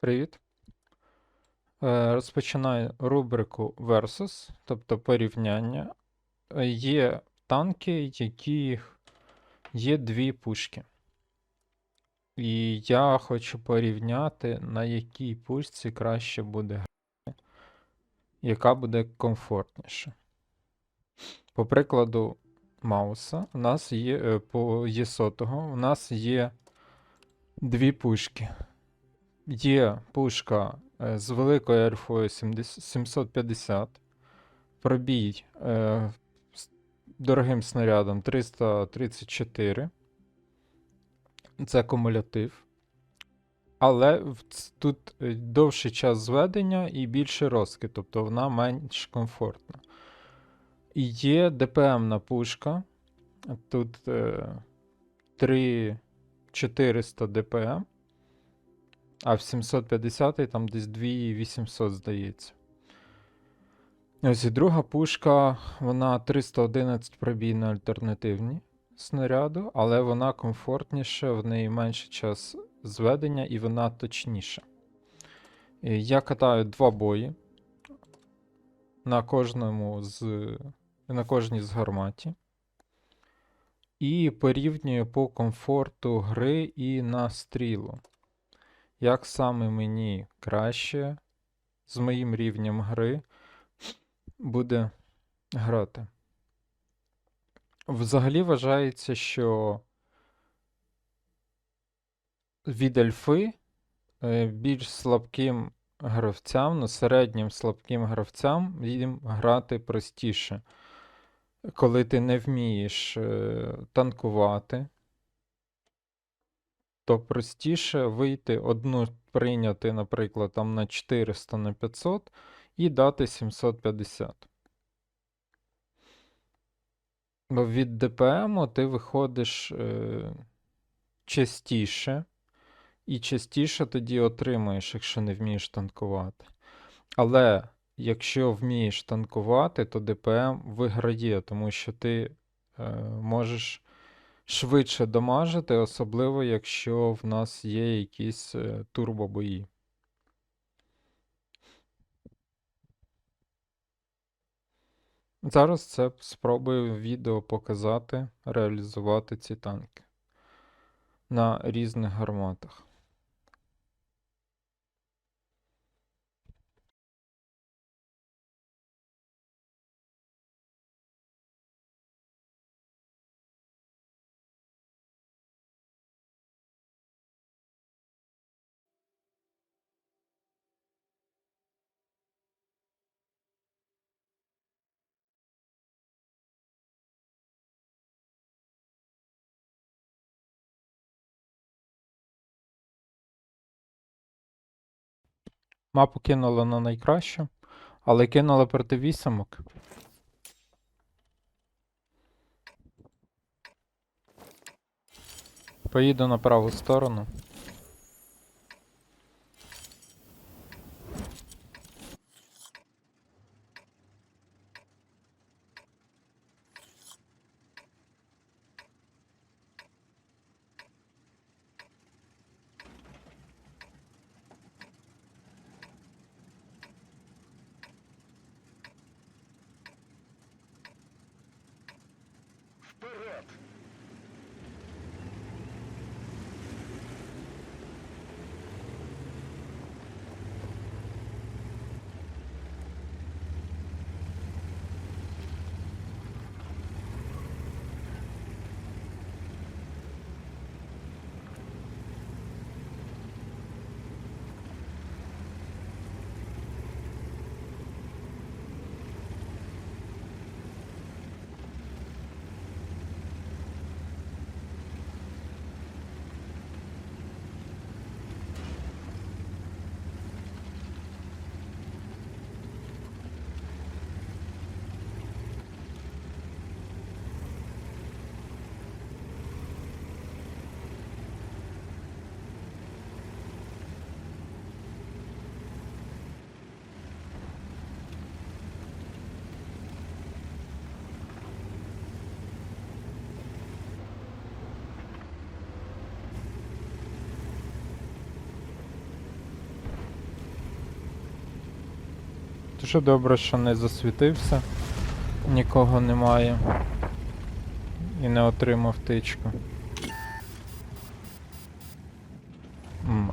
Привіт. Е, Розпочинаю рубрику Versus, тобто порівняння. Е, Є танки, які є дві пушки. І я хочу порівняти, на якій пушці краще буде грати, яка буде комфортніше. По прикладу Мауса, у нас є е, по Єсотого, у нас є дві пушки. Є пушка е, з великою альфою 750, пробій е, з дорогим снарядом 334. Це кумулятив. Але тут е, довший час зведення і більше розкид, тобто вона менш комфортна. І є ДПМна пушка. Тут е, 3400 ДПМ. А в 750 там десь 2800, здається. Ось і друга пушка, вона 311 пробій на альтернативні снаряду, але вона комфортніша, в неї менше час зведення і вона точніша. Я катаю два бої на кожному з, на кожній з гарматі. І порівнюю по комфорту гри і на стрілу як саме мені краще з моїм рівнем гри буде грати. Взагалі вважається, що від альфи е, більш слабким гравцям, ну, середнім слабким гравцям їм грати простіше. Коли ти не вмієш е, танкувати, то простіше вийти одну прийняти, наприклад, там на 400 на 500 і дати 750. Бо від ДПМу ти виходиш е, частіше, і частіше тоді отримаєш, якщо не вмієш танкувати. Але якщо вмієш танкувати, то ДПМ виграє, тому що ти е, можеш швидше дамажити, особливо якщо в нас є якісь е, турбобої. Зараз це спробую в відео показати, реалізувати ці танки на різних гарматах. Мапу кинула на найкращу, але кинула проти вісімок. Поїду на праву сторону. Дуже добре, що не засвітився. Нікого немає. І не отримав тичку.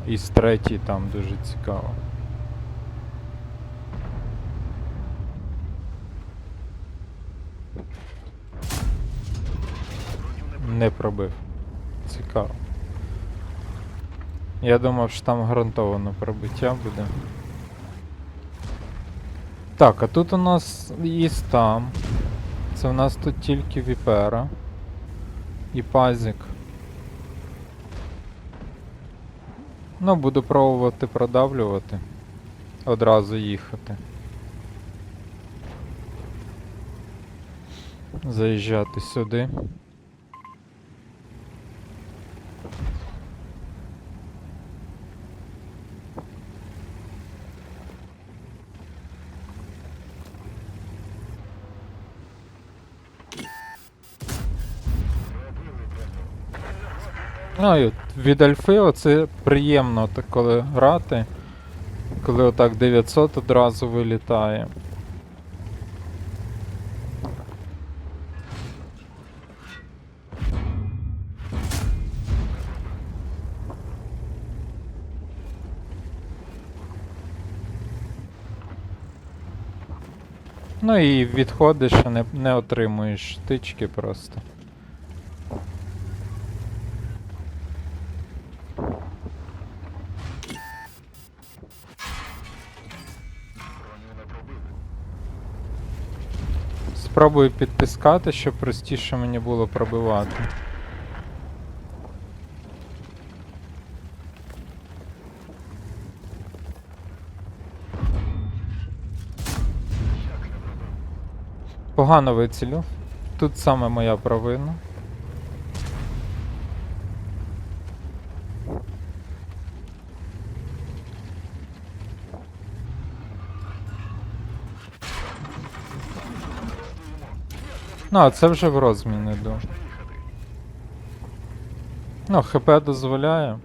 І з третій там дуже цікаво. Не пробив. Цікаво. Я думав, що там гарантовано пробиття буде. Так, а тут у нас єсть там. Це в нас тут тільки Віпера. І пазик. Ну, буду пробувати продавлювати. Одразу їхати. Заїжджати сюди. Ну і від альфи оце приємно так коли грати. Коли отак 900 одразу вилітає. Ну і відходиш, не, не отримуєш тички просто. Спробую підтискати, щоб простіше мені було пробивати. Погано вицілю. Тут саме моя провина. Ну, а це вже в розмін йду. Ну, ХП дозволяє.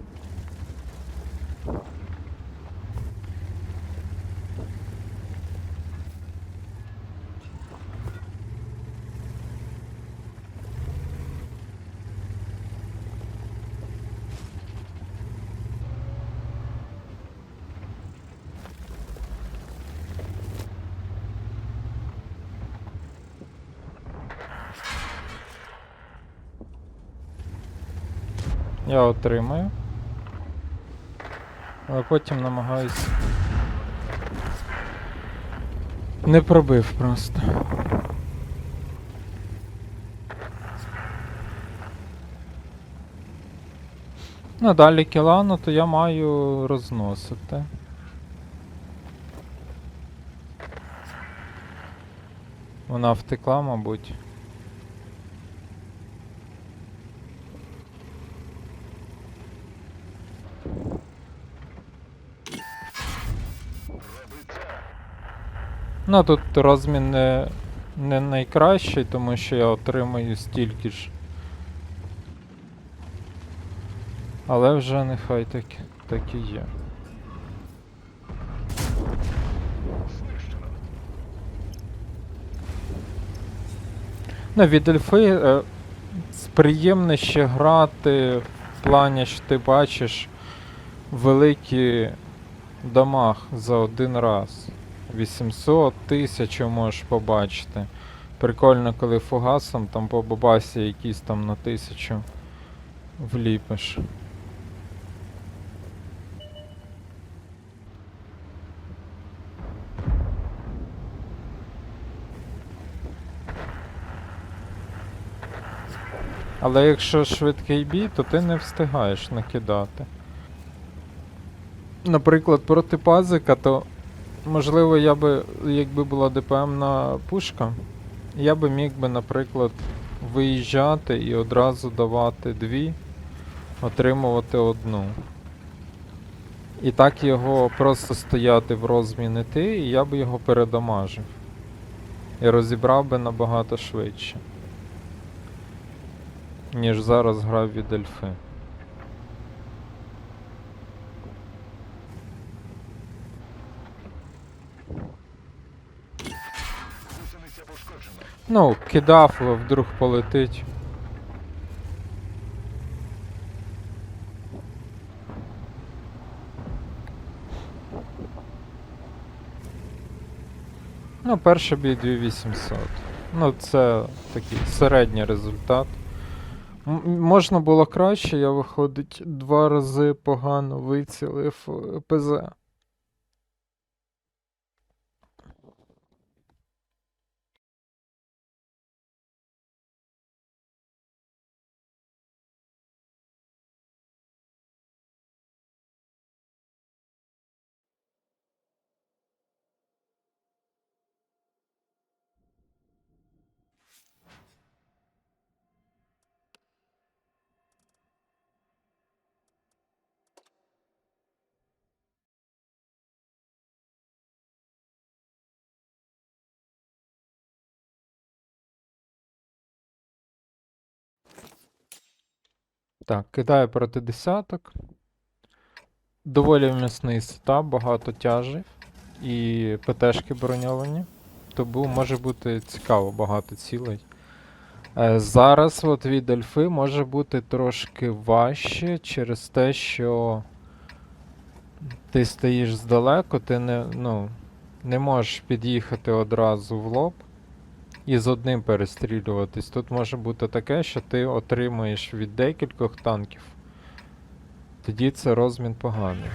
Я отримаю. Але потім намагаюсь. Не пробив просто. Ну, далі кілану, то я маю розносити. Вона втекла, мабуть. Ну тут розмін не, не найкращий, тому що я отримаю стільки ж. Але вже нехай так, так і є. Ну, від ельфи е, приємно ще грати в плані, що ти бачиш великий дамаг за один раз. 800 тисяч можеш побачити. Прикольно, коли фугасом там по бабасі якісь там на тисячу вліпиш. Але якщо швидкий бій, то ти не встигаєш накидати. Наприклад, проти пазика, то можливо я би, якби була ДПМна пушка, я би міг би, наприклад, виїжджати і одразу давати дві, отримувати одну. І так його просто стояти в розмін іти, і я би його передамажив. І розібрав би набагато швидше. Ніж зараз грав від ельфи. Ну, кидав, вдруг полетить. Ну, перший бій 2800. Ну, це такий середній результат. М- можна було краще, я виходить два рази погано вицілив е, ПЗ. Так, кидаю проти десяток. Доволі м'ясний сетап, багато тяжів і ПТшки броньовані. Тому може бути цікаво багато цілей. Е, зараз от від альфи може бути трошки важче через те, що ти стоїш здалеку, ти не, ну, не можеш під'їхати одразу в лоб і з одним перестрілюватись. Тут може бути таке, що ти отримуєш від декількох танків. Тоді це розмін поганий.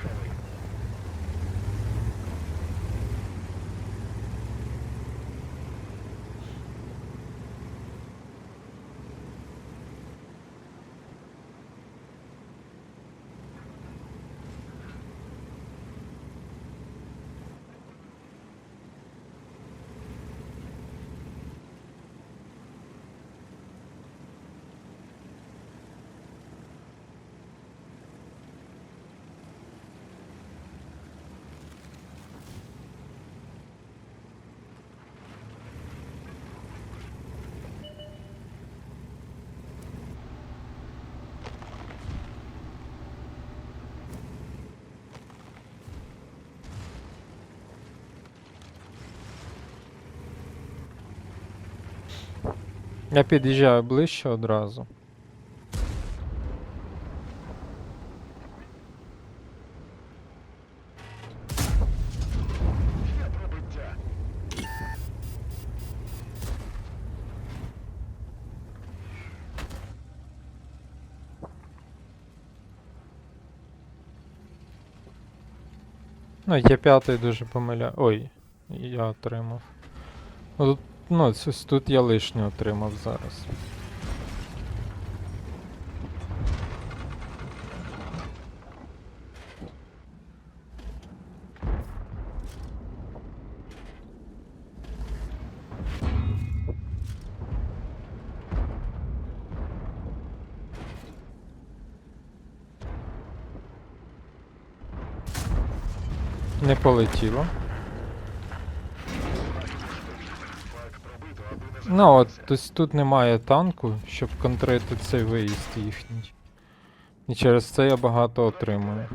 Я під'їжджаю ближче одразу. Ну, є п'ятий дуже помиля. Ой, я отримав. Ну, тут, ну, ось тут я лишнє отримав зараз. Не полетіло. Ну, от ось тут немає танку, щоб контрити цей виїзд їхній. І через це я багато отримую.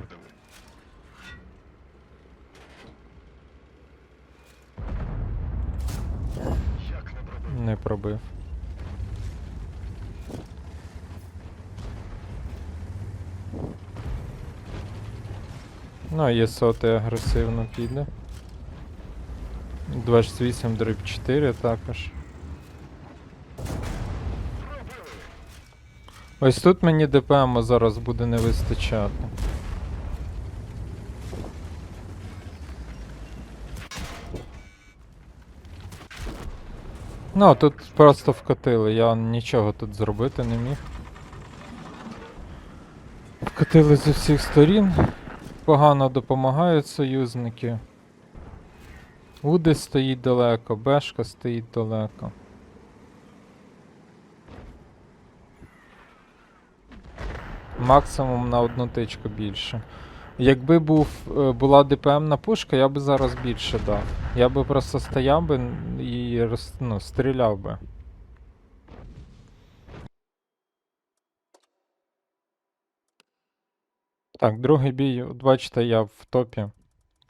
Не пробив. Ну, є сотий агресивно піде. 28 дріб 4 також. Ось тут мені ДПМ зараз буде не вистачати. Ну, тут просто вкатили, я нічого тут зробити не міг. Вкатили з усіх сторін. Погано допомагають союзники. Уди стоїть далеко, Бешка стоїть далеко. Максимум на одну тичку більше. Якби був, е, була ДПМна пушка, я би зараз більше дав. Я би просто стояв би і роз- ну, стріляв би. Так, другий бій, бачите, я в топі.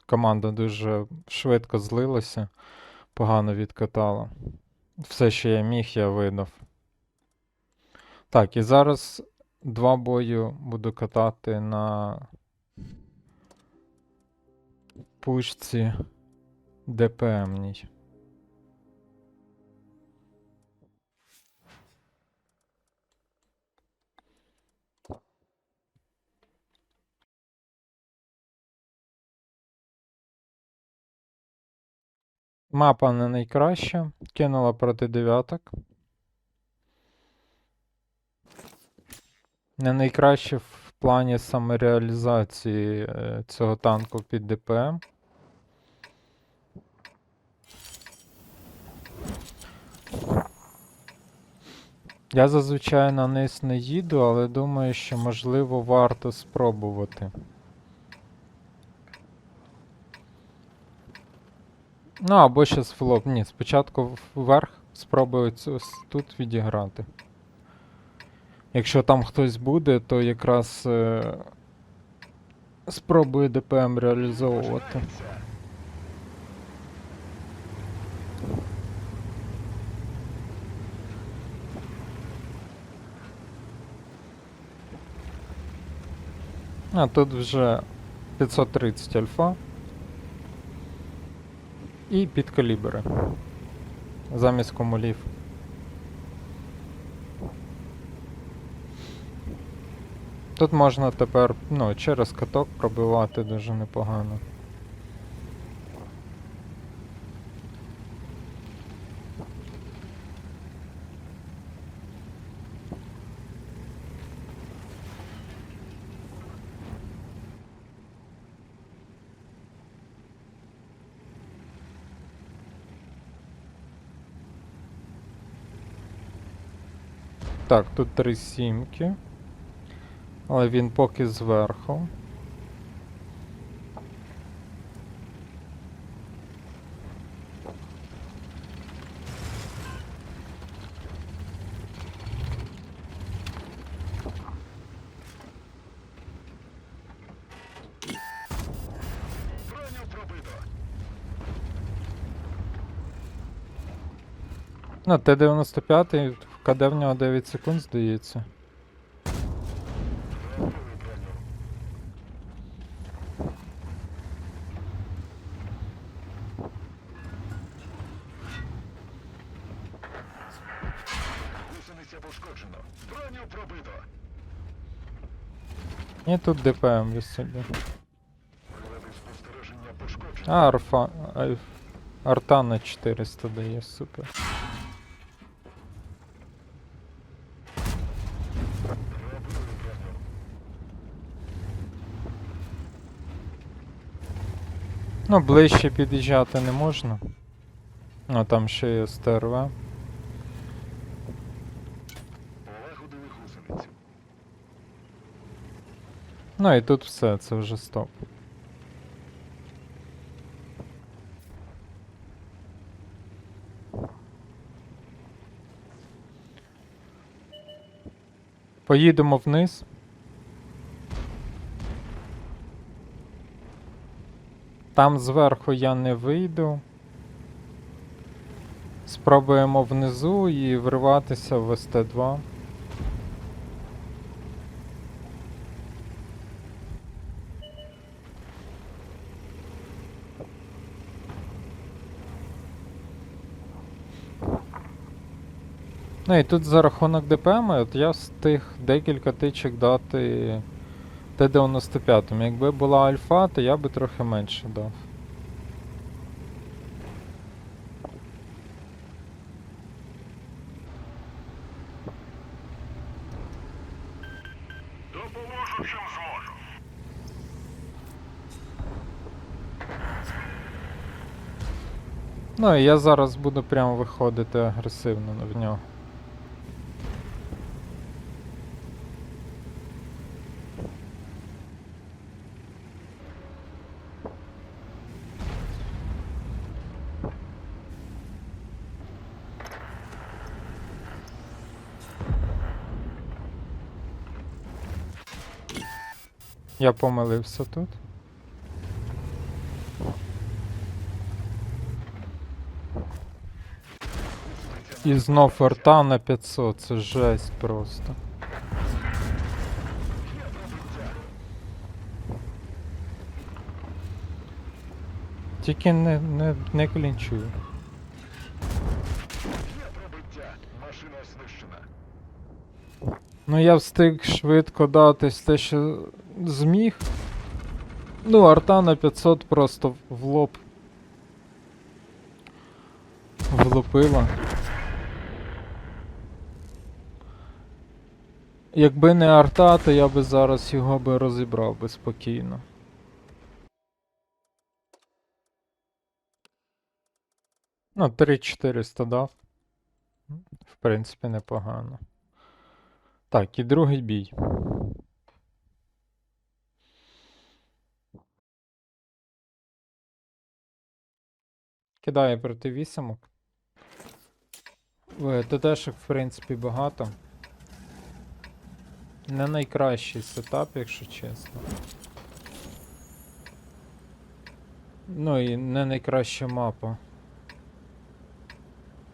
Команда дуже швидко злилася, погано відкатала. Все, що я міг, я видав. Так, і зараз два бою буду катати на пушці ДПМній. Мапа не найкраща. Кинула проти дев'яток. Не найкраще в плані самореалізації е, цього танку під ДПМ. Я зазвичай на низ не їду, але думаю, що можливо варто спробувати. Ну, або щас в лоб. Ні, спочатку вверх спробую тут відіграти. Якщо там хтось буде, то якраз е, спробую ДПМ реалізовувати. А тут вже 530 альфа. І підкалібри. Замість комулів. Тут можна тепер ну, через каток пробивати дуже непогано. Так, тут три сімки. Але він поки зверху. Ну, Т-95, в КД в нього 9 секунд, здається. Гусениця пошкоджено. Броню пробито. І тут ДПМ. Прилади. А, арфа. Арта на 400 дає, супер. Ну, ближче під'їжджати не можна. А там ще є СТРВ. Ну і тут все, це вже стоп. Поїдемо вниз. Там зверху я не вийду. Спробуємо внизу і вриватися в СТ2. Ну і тут за рахунок ДПМ, от я встиг декілька тичок дати Т-95. Якби була альфа, то я би трохи менше дав. Допоможу, чим зможу. Ну і я зараз буду прямо виходити агресивно в нього. Я помилився тут. І знов арта на 500, це жесть просто. Тільки не, не, не знищена. Ну я встиг швидко датись те, що зміг. Ну, арта на 500 просто в лоб. Влупила. Якби не арта, то я би зараз його би розібрав би спокійно. Ну, 3400 дав. В принципі, непогано. Так, і другий бій. Кидає проти вісімок. Е, ТТшок, в принципі, багато. Не найкращий сетап, якщо чесно. Ну і не найкраща мапа.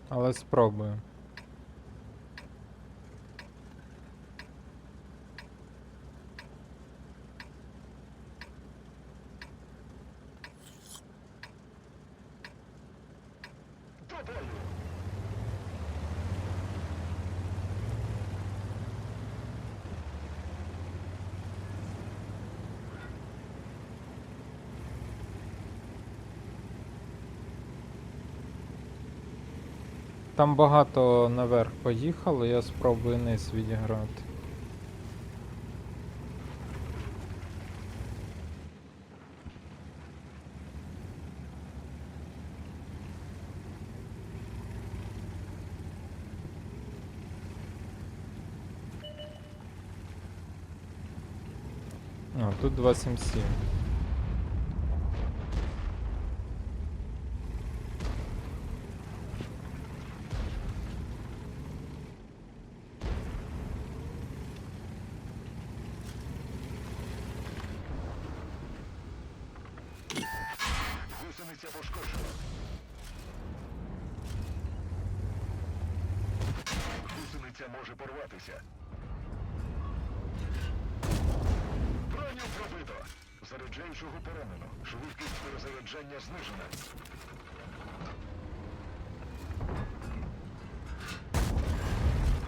Але спробую. Там багато наверх поїхало, я спробую низ відіграти. А, тут 277. Гусениця. Гусениця може порватися. Броню пробито. Заряджаючого поранено. Швидкість перезаряджання знижена.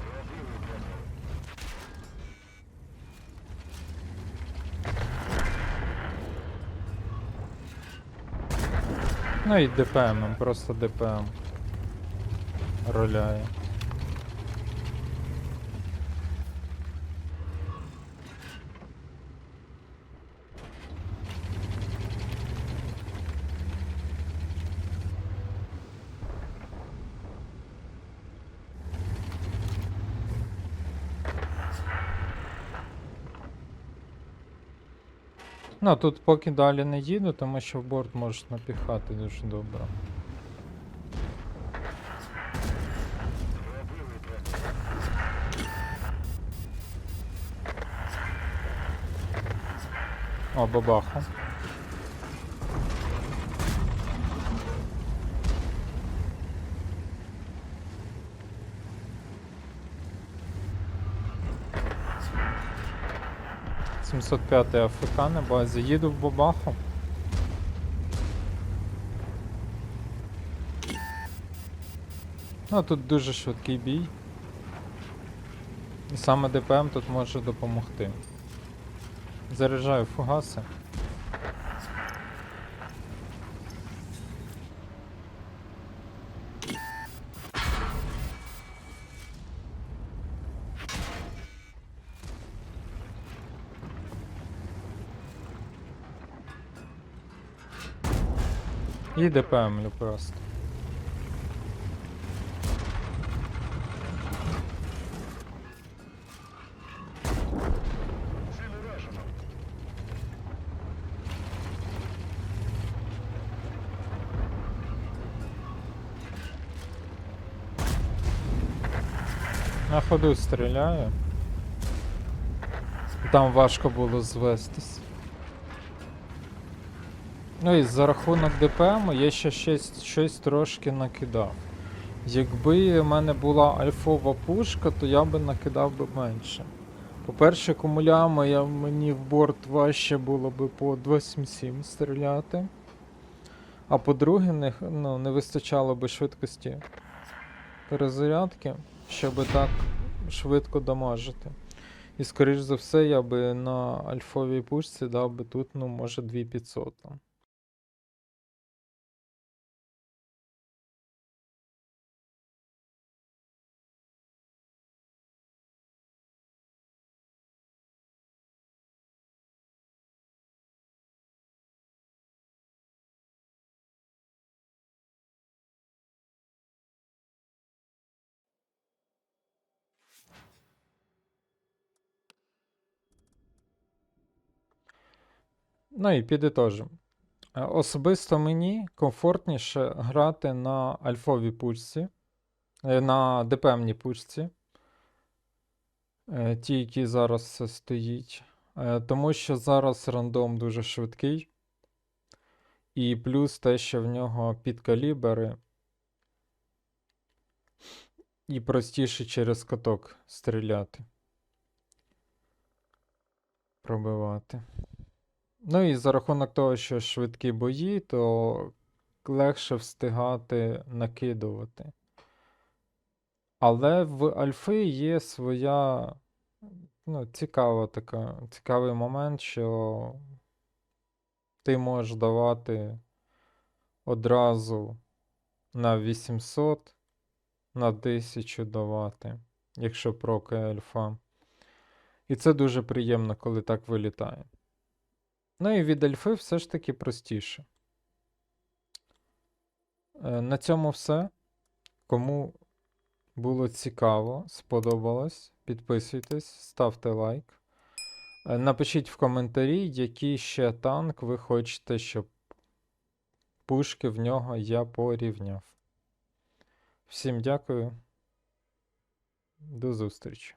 Пробили броню. Ну і ДПМ, просто ДПМ. Роляє. Ну, тут поки далі не їду, тому що в борт можеш напіхати дуже добре. О, бабаха. 705 АФК на базі. Їду в Бабаху. Ну, тут дуже швидкий бій. І саме ДПМ тут може допомогти. Заряджаю фугаси. І ДПМлю просто. На ходу стріляю. Там важко було звестись. Ну і за рахунок ДПМ я ще щось, щось трошки накидав. Якби в мене була альфова пушка, то я би накидав би менше. По-перше, кумулями я, мені в борт важче було би по 277 стріляти. А по-друге, не, ну, не вистачало би швидкості перезарядки, щоб так швидко дамажити. І скоріш за все, я би на альфовій пушці дав би тут, ну, може, 2500 Ну і підітожимо. Е, Особисто мені комфортніше грати на альфовій пушці, е, на ДПМній пушці, е, ті, які зараз стоїть. Тому що зараз рандом дуже швидкий. І плюс те, що в нього підкалібери. І простіше через каток стріляти. Пробивати. Ну і за рахунок того, що швидкі бої, то легше встигати накидувати. Але в Альфи є своя ну, цікава така, цікавий момент, що ти можеш давати одразу на 800, на 1000 давати, якщо прокає альфа. І це дуже приємно, коли так вилітає. Ну і від альфи все ж таки простіше. Е, На цьому все. Кому було цікаво, сподобалось, підписуйтесь, ставте лайк. Е, Напишіть в коментарі, який ще танк ви хочете, щоб пушки в нього я порівняв. Всім дякую. До зустрічі.